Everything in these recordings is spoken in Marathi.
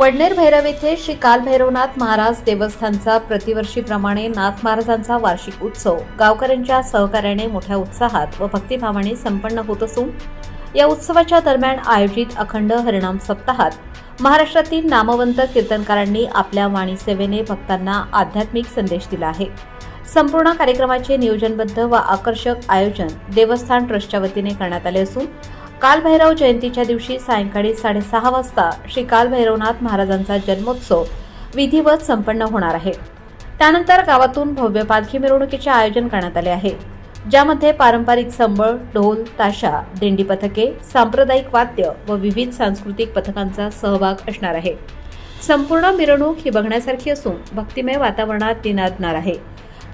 वडनेर भैरव येथे श्री कालभैरवनाथ महाराज देवस्थानचा प्रतिवर्षीप्रमाणे नाथ महाराजांचा वार्षिक उत्सव. गावकऱ्यांच्या सहकार्याने मोठ्या उत्साहात व भक्तिभावाने संपन्न होत असून या उत्सवाच्या दरम्यान आयोजित अखंड हरिणाम सप्ताहात महाराष्ट्रातील नामवंत कीर्तनकारांनी आपल्या वाणीसेवेने भक्तांना आध्यात्मिक संदेश दिला आहे. संपूर्ण कार्यक्रमाचे नियोजनबद्ध व आकर्षक आयोजन देवस्थान ट्रस्टच्या वतीने करण्यात आले असून कालभैरव जयंतीच्या दिवशी सायंकाळी साडेसहा वाजता श्री कालभैरवनाथ महाराजांचा जन्मोत्सव विधिवत संपन्न होणार आहे. त्यानंतर गावातून भव्य पालखी मिरवणुकीचे आयोजन करण्यात आले आहे. ज्यामध्ये पारंपरिक संबळ ढोल ताशा दिंडी पथके सांप्रदायिक वाद्य व विविध सांस्कृतिक पथकांचा सहभाग असणार आहे. संपूर्ण मिरवणूक ही बघण्यासारखी असून भक्तिमय वातावरणात ती आहे.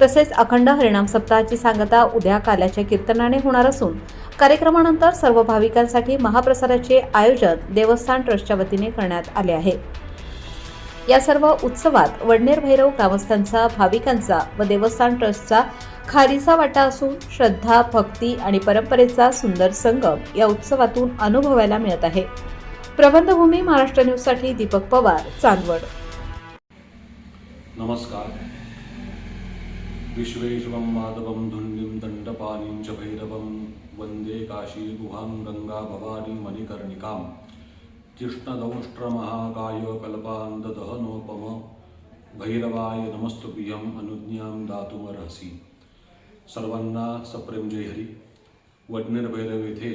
तसेच अखंड हरिणाम सप्ताहाची सांगता उद्या काल्याच्या कीर्तनाने होणार असून कार्यक्रमानंतर सर्व भाविकांसाठी महाप्रसादाचे आयोजन देवस्थान ट्रस्टच्या वतीने करण्यात आले आहे. या सर्व उत्सवात वडनेर भैरव ग्रामस्थांचा भाविकांचा व देवस्थान ट्रस्टचा खारीचा वाटा असून श्रद्धा भक्ती आणि परंपरेचा सुंदर संगम या उत्सवातून अनुभवायला मिळत आहे. प्रबंधभूमी महाराष्ट्र न्यूजसाठी दीपक पवार चांदवड. नमस्कार. विश्वेश्वं माधवं धुण्डिं दण्डपाणिं च भैरवं वन्दे काशीगुहां गङ्गा भवानी मणिकर्णिकां। कृष्णदंष्ट्रमहाकाय कल्पान्तदहनोपम भैरवाय नमस्तुभ्यम् अनुज्ञां दातुमर्हसि। सर्वांना सप्रेम जय हरी। वडनेर भैरव येथे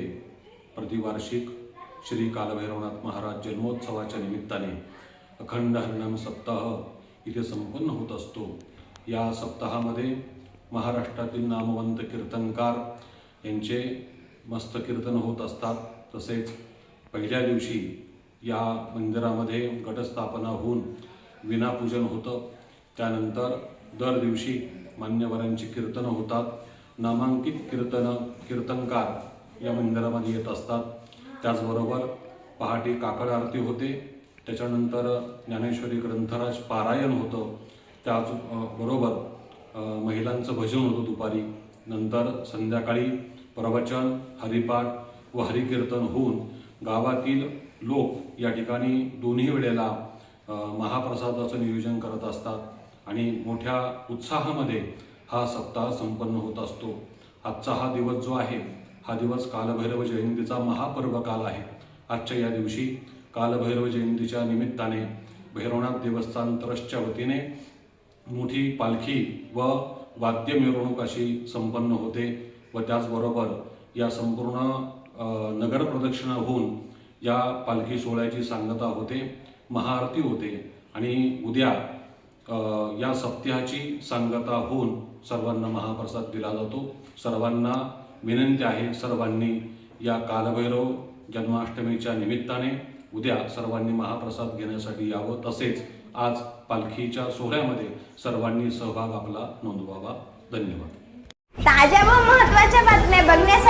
प्रतिवार्षिक श्री कालभैरवनाथ महाराज जन्मोत्सवाच्या निमित्ताने अखंड हरिणाम सप्ताह इथे संपन्न होत असतो। या सप्ताहामध्ये महाराष्ट्रातील नामवंत कीर्तनकार यांचे मस्त कीर्तन होत असतात. तसेच पहिल्या दिवशी या मंदिरामध्ये घटस्थापना होऊन विनापूजन होतं. त्यानंतर दर दिवशी मान्यवरांची कीर्तनं होतात. नामांकित कीर्तन कीर्तनकार या मंदिरामध्ये येत असतात. त्याचबरोबर पहाटे काकड आरती होते. त्याच्यानंतर ज्ञानेश्वरी ग्रंथराज पारायण होतं. त्याच बरोबर महिलांचं भजन होतं दुपारी. नंतर संध्याकाळी प्रवचन हरिपाठ व हरिकीर्तन होऊन गावातील लोक या ठिकाणी दोन्ही वेळेला महाप्रसादाचं नियोजन करत असतात आणि मोठ्या उत्साहामध्ये हा सप्ताह संपन्न होत असतो. आजचा हा दिवस जो आहे हा दिवस कालभैरव जयंतीचा महापर्व काल आहे. आजच्या या दिवशी कालभैरव जयंतीच्या निमित्ताने भैरवनाथ देवस्थान ट्रस्टच्या वतीने मोठी पालखी व वाद्य मिरवणूक अशी संपन्न होते व त्याचबरोबर या संपूर्ण नगर प्रदक्षिणा होऊन या पालखी सोहळ्याची सांगता होते महाआरती होते आणि उद्या या सप्त्याची सांगता होऊन सर्वांना महाप्रसाद दिला जातो. सर्वांना विनंती आहे सर्वांनी या कालभैरव जन्माष्टमीच्या निमित्ताने उद्या सर्वांनी महाप्रसाद घेण्यासाठी यावं तसेच आज पालखीच्या सोहळ्यामध्ये सर्वांनी सहभाग आपला नोंदवावा. धन्यवाद. ताज्या व महत्त्वाच्या बातम्या बघण्यासाठी